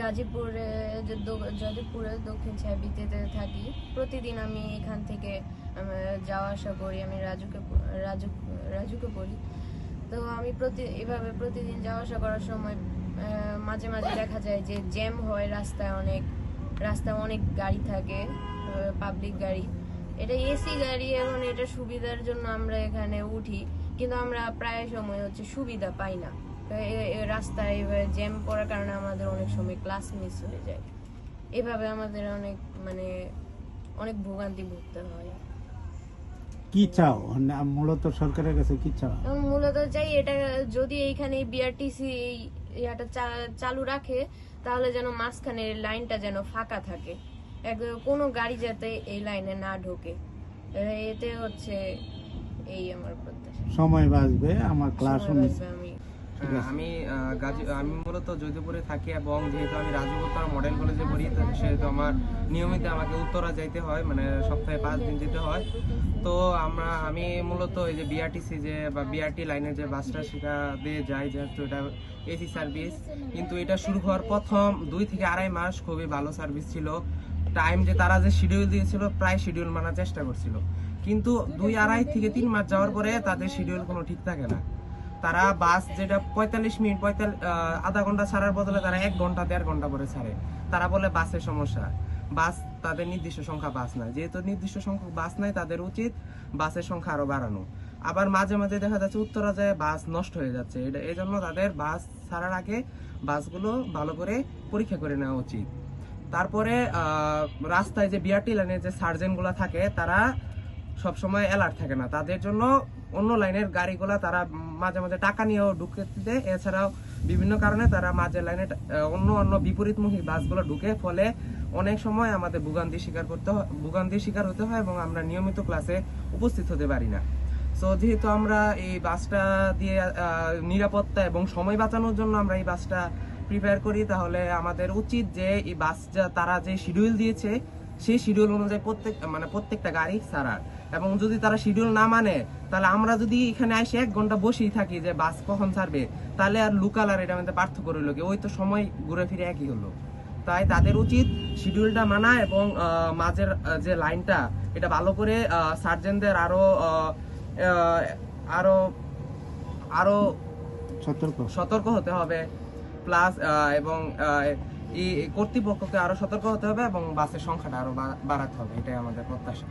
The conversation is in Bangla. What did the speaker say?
গাজীপুরে যাদবপুরে দক্ষিণ ছাবিতে থাকি। প্রতিদিন আমি এখান থেকে যাওয়া আসা করি, আমি রাজুকে রাজু, রাজুকে পড়ি তো আমি প্রতি, এভাবে প্রতিদিন যাওয়া আসা করার সময় মাঝে মাঝে দেখা যায় যে জ্যাম হয় রাস্তায় অনেক রাস্তায় অনেক গাড়ি থাকে পাবলিক গাড়ি। এটা এসি গাড়ি, এখন এটা সুবিধার জন্য আমরা এখানে উঠি, কিন্তু আমরা প্রায় সময় হচ্ছে সুবিধা পাই না। তো রাস্তায় জ্যাম পড়ার কারণে আমাদের অনেক সময় ক্লাস মিস হয়ে যায়। এভাবে আমাদের অনেক মানে অনেক ভোগান্তি ভুগতে হয়। কি চাও? মূলত সরকারের কাছে কি চাও? মূলত চাই এটা যদি এইখানে বিআরটিসি এই ইয়াটা চালু রাখে তাহলে যেন মাঝখানে লাইনটা যেন ফাঁকা থাকে। কোনো গাড়ি যাতে এই লাইনে না ঢোকে। এতে হচ্ছে এই আমার প্রত্যাশা। সময় বাঁচবে আমার বাঁচবে আমি আমি মূলত জয়দেবপুরে থাকি এবং যেহেতু আমি রাজুগোত্তর মডেল কলেজে পড়ি সেহেতু আমার নিয়মিত আমাকে উত্তরা যাইতে হয় মানে সপ্তাহে পাঁচ দিন যেতে হয়। তো আমরা, আমি মূলত এই যে বিআরটিসি যে বা বিআরটি লাইনের যে বাসটা সেটা দিয়ে যাই, যেহেতু এটা এসি সার্ভিস কিন্তু এটা শুরু হওয়ার প্রথম দুই থেকে আড়াই মাস খুবই ভালো সার্ভিস ছিল। টাইম যে তারা যে শিডিউল দিয়েছিল, প্রায় শিডিউল মানার চেষ্টা করছিল। কিন্তু দুই আড়াই থেকে তিন মাস যাওয়ার পরে তাদের শিডিউল কোনো ঠিক থাকে না। তারা বাস যেটা পঁয়তাল্লিশ মিনিট পঁয়তাল্লিশ আধা ঘণ্টা ছাড়ার বদলে তারা এক ঘণ্টা, দেড় ঘণ্টা পরে ছাড়ে। তারা বলে বাসের সমস্যা। বাস তাদের নির্দিষ্ট সংখ্যা বাস নাই। যেহেতু নির্দিষ্ট সংখ্যক বাস নাই, তাদের উচিত বাসের সংখ্যা আরও বাড়ানো। আবার মাঝে মাঝে দেখা যাচ্ছে উত্তরা যায় বাস নষ্ট হয়ে যাচ্ছে। এটা এই জন্য তাদের বাস ছাড়ার আগে বাসগুলো ভালো করে পরীক্ষা করে নেওয়া উচিত। তারপরে রাস্তায় যে বিআরটি লাইনে যে সার্জেন্টগুলা থাকে, তারা সবসময় অ্যালার্ট থাকে না। তাদের জন্য অন্য লাইনের গাড়িগুলা তারা মাঝে মাঝে টাকা নিয়েও ঢুকে দেয়। এছাড়াও বিভিন্ন কারণে তারা মাঝে লাইনে অন্য অন্য বিপরীতমুখী বাসগুলো ঢুকে। ফলে অনেক সময় আমাদের ভোগান্তি শিকার করতে হয় ভোগান্তির শিকার হতে হয় এবং আমরা নিয়মিত ক্লাসে উপস্থিত হতে পারি না। সো যেহেতু আমরা এই বাসটা দিয়ে নিরাপত্তা এবং সময় বাঁচানোর জন্য আমরা এই বাসটা প্রিপেয়ার করি, তাহলে আমাদের উচিত যে এই বাস যা, তারা যে শিডিউল দিয়েছে, সেই শিডিউল অনুযায়ী প্রত্যেক মানে প্রত্যেকটা গাড়ি ছাড়ার। এবং যদি তারা শিডিউল না মানে তাহলে আমরা যদি এখানে এসে এক ঘণ্টা বসেই থাকি যে বাস কখন ছাড়বে তাহলে আর লোকাল আর এটা মধ্যে পার্থক্য রইল কি? ওই তো সময় ঘুরে ফিরে একই হলো। তাই তাদের উচিত শিডিউলটা মানা এবং মাঝের যে লাইনটা এটা ভালো করে সার্জেনদের আরও আরও আরও সতর্ক। সতর্ক হতে হবে। প্লাস এবং এই কর্তৃপক্ষকে আরও সতর্ক হতে হবে এবং বাসের সংখ্যাটা আরও বাড়াতে হবে। এটাই আমাদের প্রত্যাশা।